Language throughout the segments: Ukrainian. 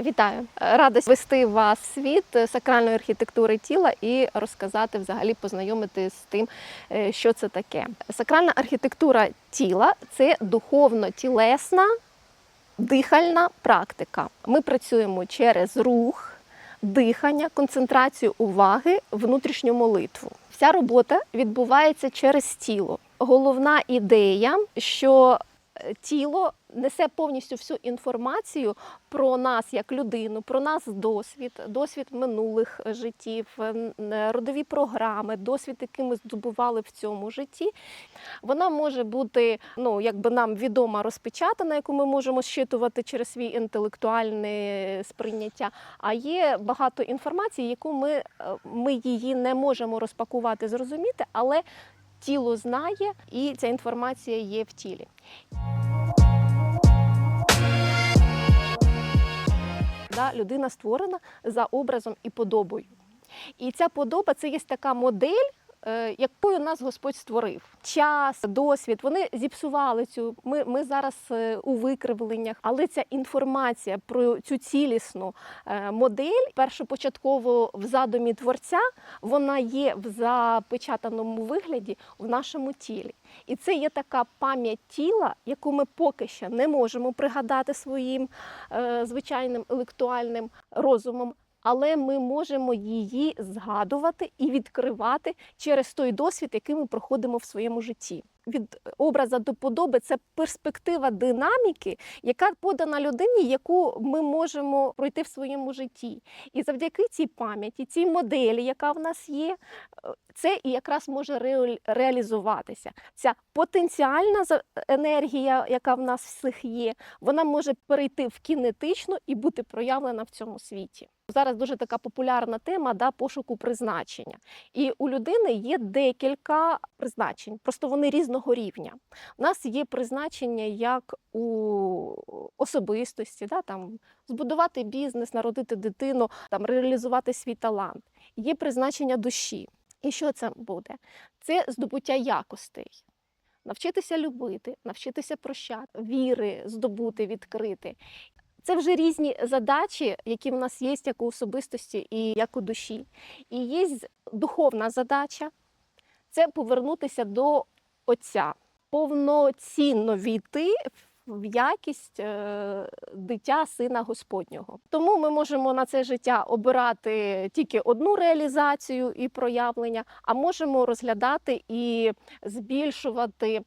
Вітаю! Рада вести вас в світ сакральної архітектури тіла і розказати, взагалі, познайомити з тим, е, що це таке. Сакральна архітектура тіла це духовно-тілесна дихальна практика. Ми працюємо через рух, дихання, концентрацію уваги, внутрішню молитву. Вся робота відбувається через тіло. Головна ідея, що тіло несе повністю всю інформацію про нас як людину, про нас досвід, досвід минулих життів, родові програми, досвід, який ми здобували в цьому житті. Вона може бути ну, якби нам відома розпечатана, яку ми можемо щитувати через свій інтелектуальне сприйняття. А є багато інформації, яку ми, е, ми її не можемо розпакувати, зрозуміти, але тіло знає, і ця інформація є в тілі. Да, людина створена за образом і подобою. І ця подоба це є така модель, якою нас Господь створив. Час, досвід, вони зіпсували цю. Ми, ми зараз е, у викривленнях, але ця інформація про цю цілісну е, модель, першопочатково в задумі творця, вона є в запечатаному вигляді в нашому тілі. І це є така пам'ять тіла, яку ми поки що не можемо пригадати своїм е, звичайним інтелектуальним розумом. Але ми можемо її згадувати і відкривати через той досвід, який ми проходимо в своєму житті. Від образа до подоби це перспектива динаміки, яка подана людині, яку ми можемо пройти в своєму житті. І завдяки цій пам'яті, цій моделі, яка в нас є, е, це і якраз може реалізуватися. Ця потенціальна енергія, яка в нас всіх є, вона може перейти в кінетичну і бути проявлена в цьому світі. Зараз дуже така популярна тема да, пошуку призначення. І у людини є декілька призначень, просто вони різного рівня. У нас є призначення як у особистості, да, там, збудувати бізнес, народити дитину, там, реалізувати свій талант. Є призначення душі. І що це буде? Це здобуття якостей. Навчитися любити, навчитися прощати, віри здобути, відкрити. Це вже різні задачі, які в нас є як у особистості і як у душі. І є духовна задача це повернутися до Отця, повноцінно війти в якість е, дитя сина Господнього. Тому ми можемо на це життя обирати тільки одну реалізацію і проявлення, а можемо розглядати і збільшувати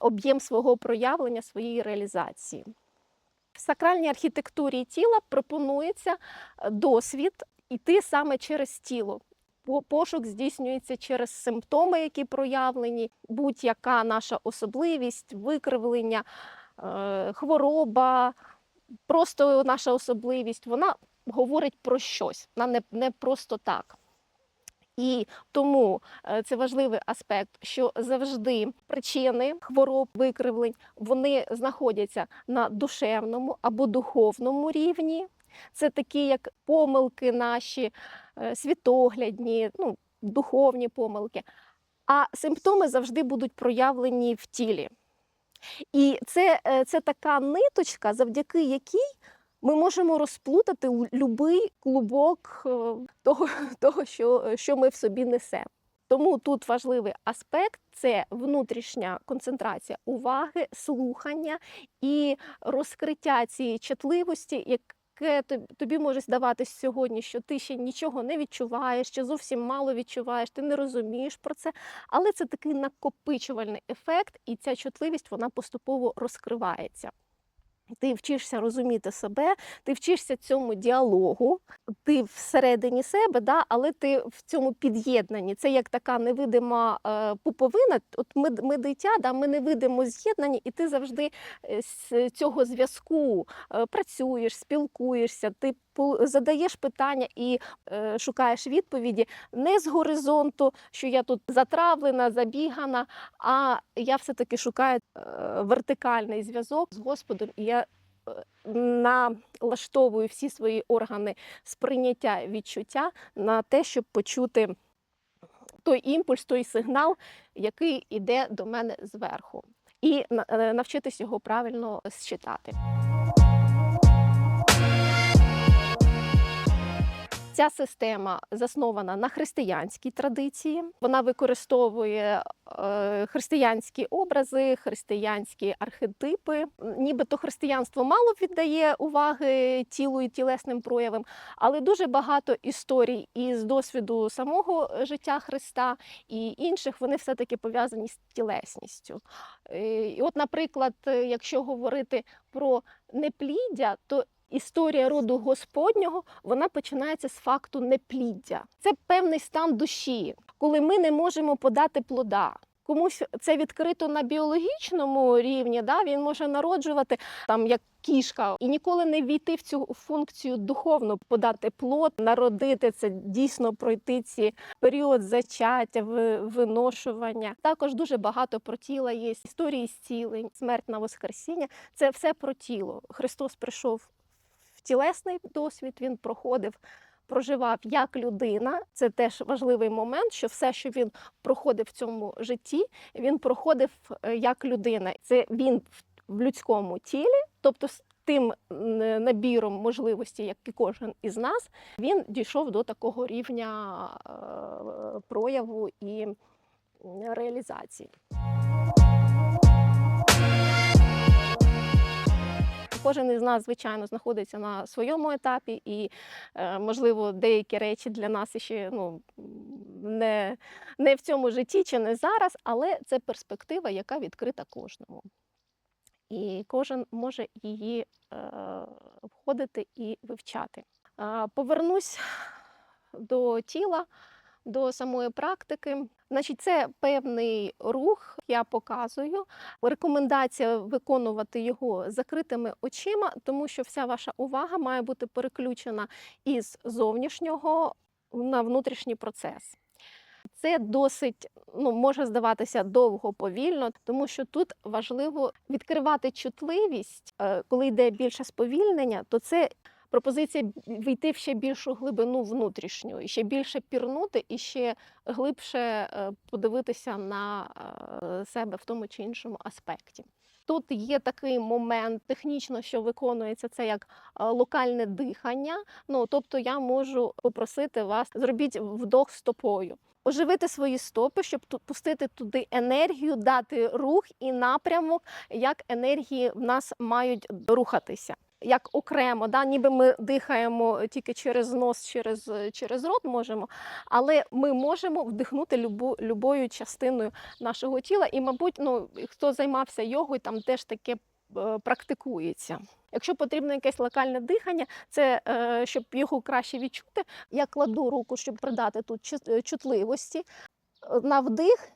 об'єм свого проявлення, своєї реалізації. В сакральній архітектурі тіла пропонується е, досвід іти саме через тіло. Пошук здійснюється через симптоми, які проявлені, будь-яка наша особливість, викривлення, е, хвороба, просто наша особливість, вона говорить про щось, вона не, не просто так. І тому е, це важливий аспект, що завжди причини хвороб, викривлень вони знаходяться на душевному або духовному рівні. Це такі, як помилки наші е, світоглядні, ну, духовні помилки. А симптоми завжди будуть проявлені в тілі. І це, е, це така ниточка, завдяки якій ми можемо розплутати любий клубок е, того, того що, що ми в собі несемо. Тому тут важливий аспект це внутрішня концентрація уваги, слухання і розкриття цієї чутливості, яке тобі може здаватись сьогодні, що ти ще нічого не відчуваєш, чи зовсім мало відчуваєш, ти не розумієш про це. Але це такий накопичувальний ефект, і ця чутливість вона поступово розкривається. Ти вчишся розуміти себе, ти вчишся цьому діалогу, ти всередині себе, да, але ти в цьому під'єднанні. Це як така невидима е, пуповина. От ми, ми дитя, да, ми невидимо з'єднані, і ти завжди е, з цього зв'язку е, працюєш, спілкуєшся, ти задаєш питання і е, шукаєш відповіді не з горизонту, що я тут затравлена, забігана, а я все-таки шукаю е, вертикальний зв'язок з Господом, і я е, налаштовую всі свої органи сприйняття відчуття на те, щоб почути той імпульс, той сигнал, який йде до мене зверху, і е, навчитись його правильно считати. Ця система заснована на християнській традиції. Вона використовує е, християнські образи, християнські архетипи. Нібито християнство мало віддає уваги тілу і тілесним проявам, але дуже багато історій із досвіду самого життя Христа і інших вони все-таки пов'язані з тілесністю. Е, І от, наприклад, е, якщо говорити про непліддя, то історія роду Господнього вона починається з факту непліддя. Це певний стан душі, коли ми не можемо подати плода. Комусь це відкрито на біологічному рівні, да, він може народжувати там як кішка і ніколи не війти в цю функцію духовно, подати плод, народити це дійсно пройти ці період зачаття, виношування. Також дуже багато про тіла є історії зцілень, смерть на воскресіння. Це все про тіло. Христос прийшов тілесний досвід, він проходив. Проживав як людина, це теж важливий момент, що все, що він проходив в цьому житті, він проходив е, як людина. Це він в- людському тілі, тобто з тим набіром можливостей, як і кожен із нас, він дійшов до такого рівня е, прояву і реалізації. Кожен із нас, звичайно, знаходиться на своєму етапі, і, е, можливо, деякі речі для нас ще ну, не, не в цьому житті чи не зараз, але це перспектива, яка відкрита кожному. І кожен може її е, входити і вивчати. Е, Повернусь до тіла, до самої практики. Значить, це певний рух, я показую. Рекомендація виконувати його закритими очима, тому що вся ваша увага має бути переключена із зовнішнього на внутрішній процес. Це досить ну, може здаватися довго повільно, тому що тут важливо відкривати чутливість, Е, коли йде більше сповільнення, то це пропозиція війти в ще більшу глибину внутрішню, і ще більше пірнути, і ще глибше е, подивитися на е, себе в тому чи іншому аспекті. Тут є такий момент технічно, що виконується це як е, локальне дихання. Ну тобто я можу попросити вас зробіть вдох стопою. Оживити свої стопи, щоб пустити туди енергію, дати рух і напрямок, як енергії в нас мають рухатися. Як окремо, да, ніби ми дихаємо тільки через нос, через, через рот можемо, але ми можемо вдихнути любу, любою частиною нашого тіла. І, мабуть, ну, хто займався йогою, там теж таке е, практикується. Якщо потрібно якесь локальне дихання, це е, щоб його краще відчути. Я кладу руку, щоб придати тут е, чутливості. На вдих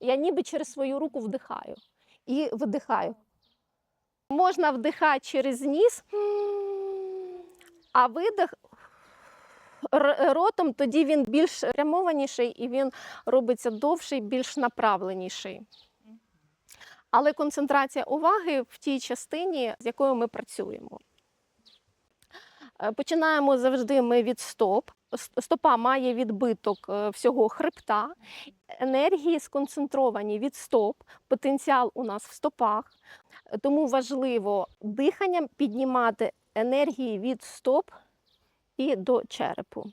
я ніби через свою руку вдихаю і видихаю. Можна вдихати через ніс, а видих ротом, тоді він більш прямованіший і він робиться довший, більш направленіший. Але концентрація уваги в тій частині, з якою ми працюємо. Е, Починаємо завжди ми від стоп. Стопа має відбиток е, всього хребта. Енергії сконцентровані від стоп, потенціал у нас в стопах. Тому важливо диханням піднімати енергії від стоп і до черепу.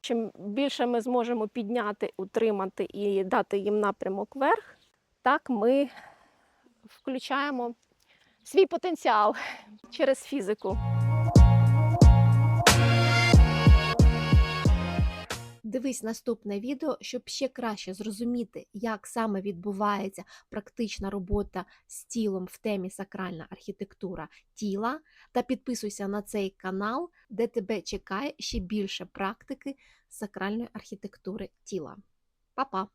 Чим більше ми зможемо підняти, утримати і дати їм напрямок вверх, так ми включаємо свій потенціал через фізику. Дивись наступне відео, щоб ще краще зрозуміти, як саме відбувається практична робота з тілом в темі сакральна архітектура тіла, та підписуйся на цей канал, де тебе чекає ще більше практики сакральної архітектури тіла. Па-па!